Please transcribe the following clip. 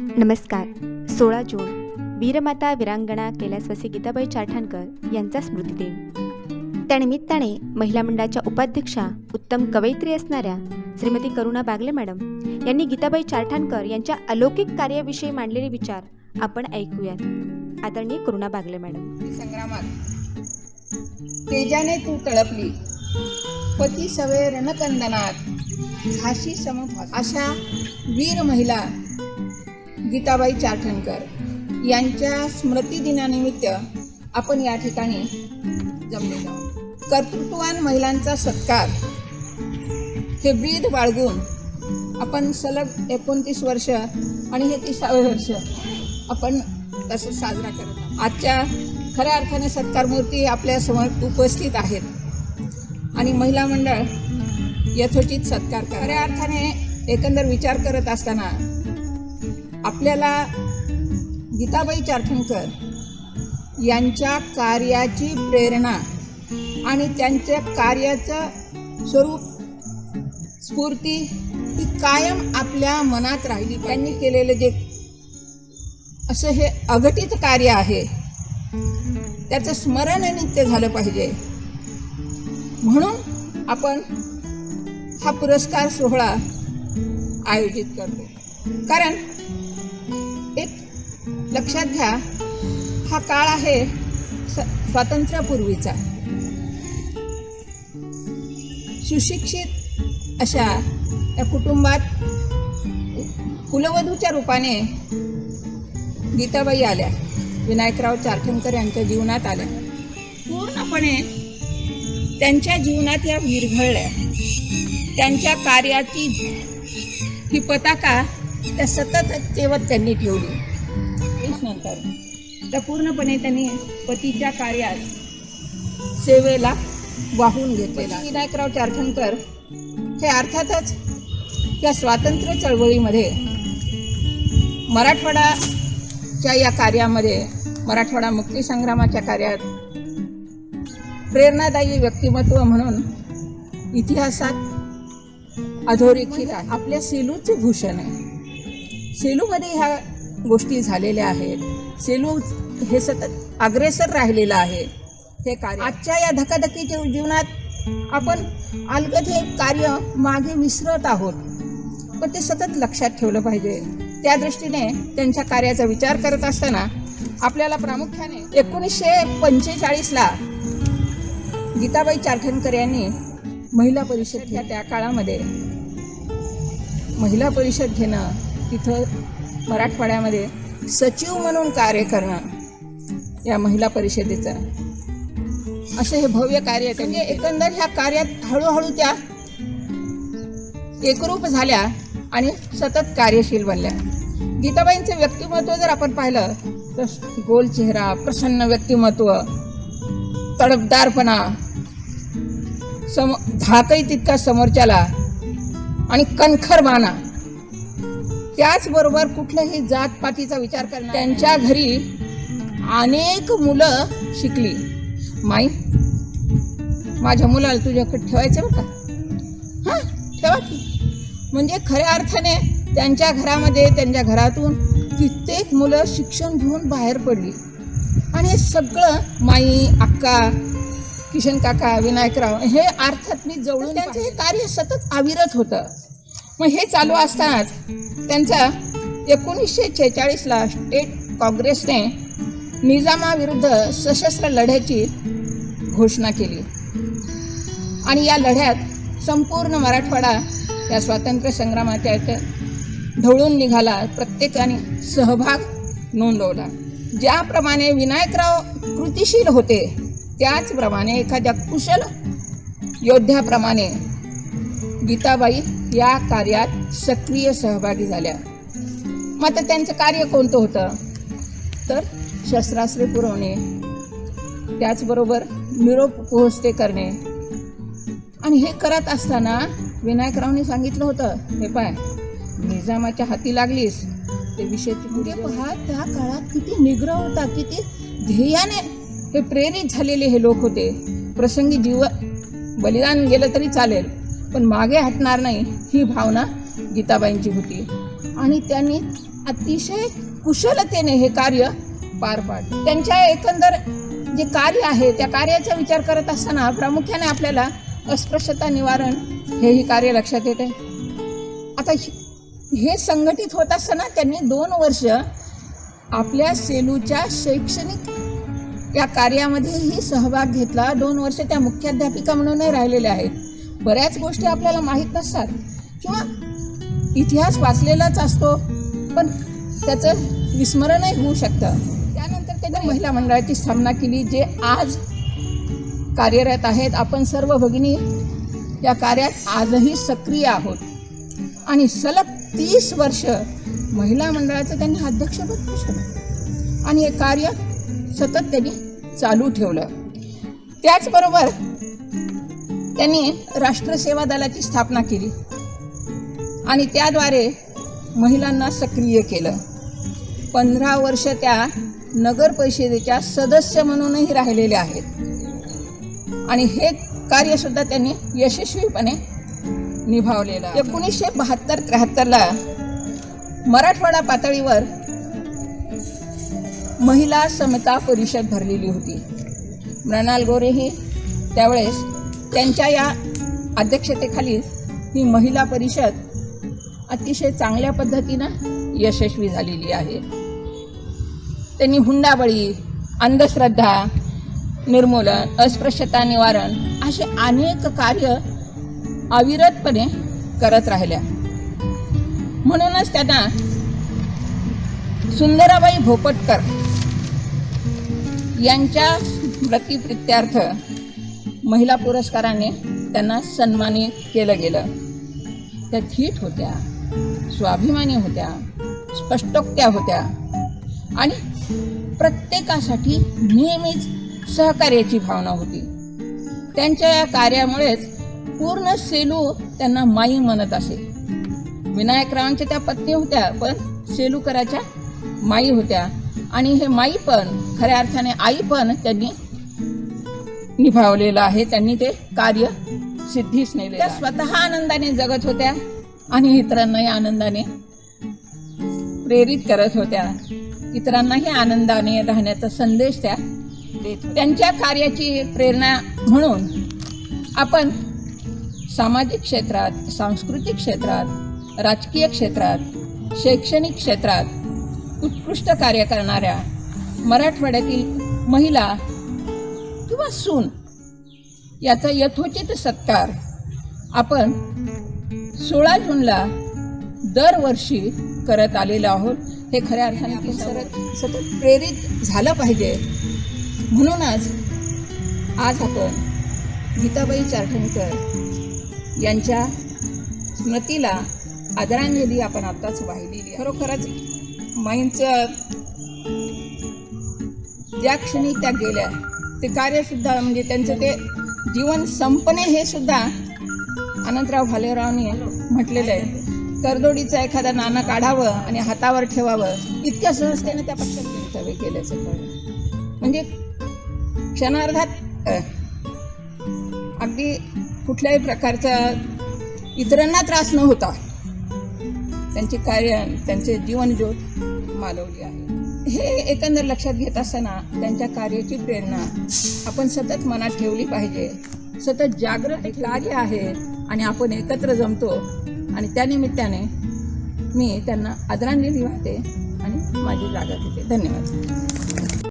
नमस्कार. सोळा जून. वीरमाता वीरांगणा कैलासवासी गीताबाई चारठाणकर यांचा स्मृतिदिन. त्यानिमित्ताने महिला मंडळाच्या उपाध्यक्षा उत्तम कवयित्री असणाऱ्या श्रीमती करुणा बागले मॅडम यांनी गीताबाई चारठाणकर यांच्या अलौकिक कार्याविषयी मांडलेले विचार आपण ऐकूयात. आदरणीय करुणा बागले मॅडम. संग्रामात. तेजाने तू तळपली. पती सवे रणकंदनात. झाशी सम अशा वीर महिला गीताबाई चारठणकर यांच्या स्मृतिदिनानिमित्त आपण या ठिकाणी जमलेलो कर्तृत्ववान महिलांचा सत्कार हे बीद बाळगून आपण सलग एकोणतीस वर्ष आणि हे तिसावे वर्ष आपण तसं साजरा करत आजच्या खऱ्या अर्थाने सत्कार मूर्ती आपल्यासमोर उपस्थित आहेत. आणि महिला मंडळ यथोचित सत्कार खऱ्या अर्थाने एकंदर विचार करत असताना आपल्याला गीताबाई चारखणकर यांच्या कार्याची प्रेरणा आणि त्यांच्या कार्याचं स्वरूप स्फूर्ती ही कायम आपल्या मनात राहिली त्यांनी केलेलं जे असं हे अघटित कार्य आहे त्याचं स्मरण नित्य झालं पाहिजे. म्हणून आपण हा पुरस्कार सोहळा आयोजित करतो. कारण एक लक्षात घ्या हा काळ आहे स- स्वातंत्र्यापूर्वीचा. सुशिक्षित अशा या कुटुंबात कुलवधूच्या रूपाने गीताबाई आल्या विनायकराव चारखंकर यांच्या जीवनात आल्या. पूर्णपणे त्यांच्या जीवनात या विरघळल्या. त्यांच्या कार्याची ही पताका त्या सतत तेवत त्यांनी ठेवली. नंतर त्या पूर्णपणे त्यांनी पतीच्या कार्यात सेवेला वाहून घेतलेला. विनायकराव चारठणकर हे अर्थातच या स्वातंत्र्य चळवळीमध्ये मराठवाडाच्या या कार्यामध्ये मराठवाडा मुक्तीसंग्रामाच्या कार्यात प्रेरणादायी व्यक्तिमत्व म्हणून इतिहासात अधोरेखित आपल्या सेलूचे भूषण आहे. सेलूमध्ये ह्या गोष्टी झालेल्या आहेत. सेलू हे सतत अग्रेसर राहिलेलं आहे. हे कार्य आजच्या या धकाधकीच्या जीवनात आपण अलगद हे कार्य मागे विसरत आहोत. पण ते सतत लक्षात ठेवलं पाहिजे. त्या दृष्टीने त्यांच्या कार्याचा विचार करत असताना आपल्याला प्रामुख्याने एकोणीसशे पंचेचाळीसला गीताबाई चारठणकर यांनी महिला परिषद त्या काळामध्ये महिला परिषद घेणं तिथं मराठवाड्यामध्ये सचिव म्हणून कार्य करणं या महिला परिषदेचं. असं हे भव्य कार्य म्हणजे एकंदर ह्या कार्यात हळूहळू त्या एकरूप झाल्या आणि सतत कार्यशील बनल्या. गीताबाईंचं व्यक्तिमत्व जर आपण पाहिलं तर गोल चेहरा प्रसन्न व्यक्तिमत्व तडफदारपणा सम धाकही तितका समोरच्याला आणि कणखर बाणा त्याचबरोबर कुठल्याही जातपातीचा विचार करणार त्यांच्या घरी अनेक मुलं शिकली. माई माझ्या मुलाला तुझ्याकडे ठेवायचं बरं का? हां ठेवा की. म्हणजे खऱ्या अर्थाने त्यांच्या घरामध्ये त्यांच्या घरातून कित्येक मुलं शिक्षण घेऊन बाहेर पडली. आणि हे सगळं माई अक्का किशन काका विनायकराव हे अर्थात मी जवळून त्यांचं हे कार्य सतत अविरत होतं. मग हे चालू असतानाच त्यांचा एकोणीसशे छेचाळीसला स्टेट काँग्रेसने निजामाविरुद्ध सशस्त्र लढ्याची घोषणा केली. आणि या लढ्यात संपूर्ण मराठवाडा या स्वातंत्र्य संग्रामाच्या ढवळून निघाला प्रत्येकाने सहभाग नोंदवला. ज्याप्रमाणे विनायकराव कृतिशील होते त्याचप्रमाणे एखाद्या कुशल योद्ध्याप्रमाणे गीताबाई या कार्यात सक्रिय सहभागी झाल्या. मग आता त्यांचं कार्य कोणतं होतं? तर शस्त्रास्त्रे पुरवणे त्याचबरोबर निरोप पोहोचते करणे. आणि हे करत असताना विनायकरावने सांगितलं होतं हे पाय निजामाच्या हाती लागलीस. ते विषय पुढे पहा. त्या काळात किती निग्रह होता किती ध्येयाने हे प्रेरित झालेले हे लोक होते. प्रसंगी जीव बलिदान गेलं तरी चालेल. पण मागे हटणार नाही ही भावना गीताबाईंची होती. आणि त्यांनी अतिशय कुशलतेने हे कार्य पार पाडले. त्यांच्या एकंदर जे कार्य आहे त्या कार्याचा विचार करत असताना प्रामुख्याने आपल्याला अस्पृश्यता निवारण हेही कार्य लक्षात येते. आता हे- संघटित होत असताना त्यांनी दोन वर्ष आपल्या सेलूच्या शैक्षणिक या कार्यामध्येही सहभाग घेतला. दोन वर्ष त्या मुख्याध्यापिका म्हणूनही राहिलेल्या आहेत. बऱ्याच गोष्टी आपल्याला माहीत नसतात. किंवा इतिहास वाचलेलाच असतो पण त्याचं विस्मरणही होऊ शकतं. त्यानंतर त्यांनी महिला मंडळाची स्थापना केली जे आज कार्यरत आहेत. आपण सर्व भगिनी या कार्यात आजही सक्रिय आहोत. आणि सलग तीस वर्ष महिला मंडळाचं त्यांनी अध्यक्षपद आणि हे कार्य सतत त्यांनी चालू ठेवलं. त्याचबरोबर त्यांनी राष्ट्रसेवा दलाची स्थापना केली. आणि त्याद्वारे महिलांना सक्रिय केलं. पंधरा वर्ष त्या नगर परिषदेच्या सदस्य म्हणूनही राहिलेले आहेत. आणि हे कार्यसुद्धा त्यांनी यशस्वीपणे निभावलेलं एकोणीसशे बहात्तर त्र्याहत्तरला मराठवाडा पातळीवर महिला समता परिषद भरलेली होती. मृणाल गोरेही त्यावेळेस त्यांच्या या अध्यक्षतेखाली ही महिला परिषद अतिशय चांगल्या पद्धतीनं यशस्वी झालेली आहे. त्यांनी हुंडाबळी अंधश्रद्धा निर्मूलन अस्पृश्यता निवारण असे अनेक कार्य अविरतपणे करत राहिल्या. म्हणूनच त्यांना सुंदराबाई भोपटकर यांच्या स्मृतिप्रित्यार्थ महिला पुरस्काराने त्यांना सन्मानित केलं गेलं. त्या थीट होत्या स्वाभिमानी होत्या स्पष्टोक्त्या होत्या आणि प्रत्येकासाठी नेहमीच सहकार्याची भावना होती. त्यांच्या या कार्यामुळेच पूर्ण सेलू त्यांना माई म्हणत असे. विनायकरावांच्या त्या पत्नी होत्या पण सेलूकराच्या माई होत्या. आणि हे माई पण खऱ्या अर्थाने आई पण त्यांनी निभावलेलं आहे. त्यांनी ते कार्य सिद्धीस नेले त्या स्वतः आनंदाने जगत होत्या. आणि इतरांनाही आनंदाने प्रेरित करत होत्या. इतरांनाही आनंदाने राहण्याचा संदेश त्या देत. त्यांच्या कार्याची प्रेरणा म्हणून आपण सामाजिक क्षेत्रात सांस्कृतिक क्षेत्रात राजकीय क्षेत्रात शैक्षणिक क्षेत्रात उत्कृष्ट कार्य करणाऱ्या मराठवाड्यातील महिला किंवा सून याचा यथोचित सत्कार. आपण सोळा जूनला दरवर्षी करत आलेलो आहोत. हे खऱ्या अर्थाने आपण सरत सतत प्रेरित झालं पाहिजे. म्हणूनच आज आपण गीताबाई चारठणकर यांच्या स्मृतीला आदरांजली आपण आत्ताच वाहिलेली खरोखरच माईंचं ज्या क्षणी त्या गेल्या ते कार्यसुद्धा म्हणजे त्यांचं ते जीवन संपणे हे सुद्धा अनंतराव भालेरावने म्हटलेलं आहे. करदोडीचा एखादा नाणं काढावं आणि हातावर ठेवावं इतक्या सहजतेने त्या पक्षात वक्तव्य केल्याचं कळलं. म्हणजे क्षणार्धात अगदी कुठल्याही प्रकारचा इतरांना त्रास न होता त्यांचे कार्य त्यांचे जीवन ज्योत मालवली आहे. हे एकंदर लक्षात घेत असताना त्यांच्या कार्याची प्रेरणा आपण सतत मनात ठेवली पाहिजे. सतत जागृत कार्य आहे आणि आपण एकत्र जमतो आणि त्यानिमित्ताने मी त्यांना आदरांजली वाहते आणि माझी जागा देते. धन्यवाद.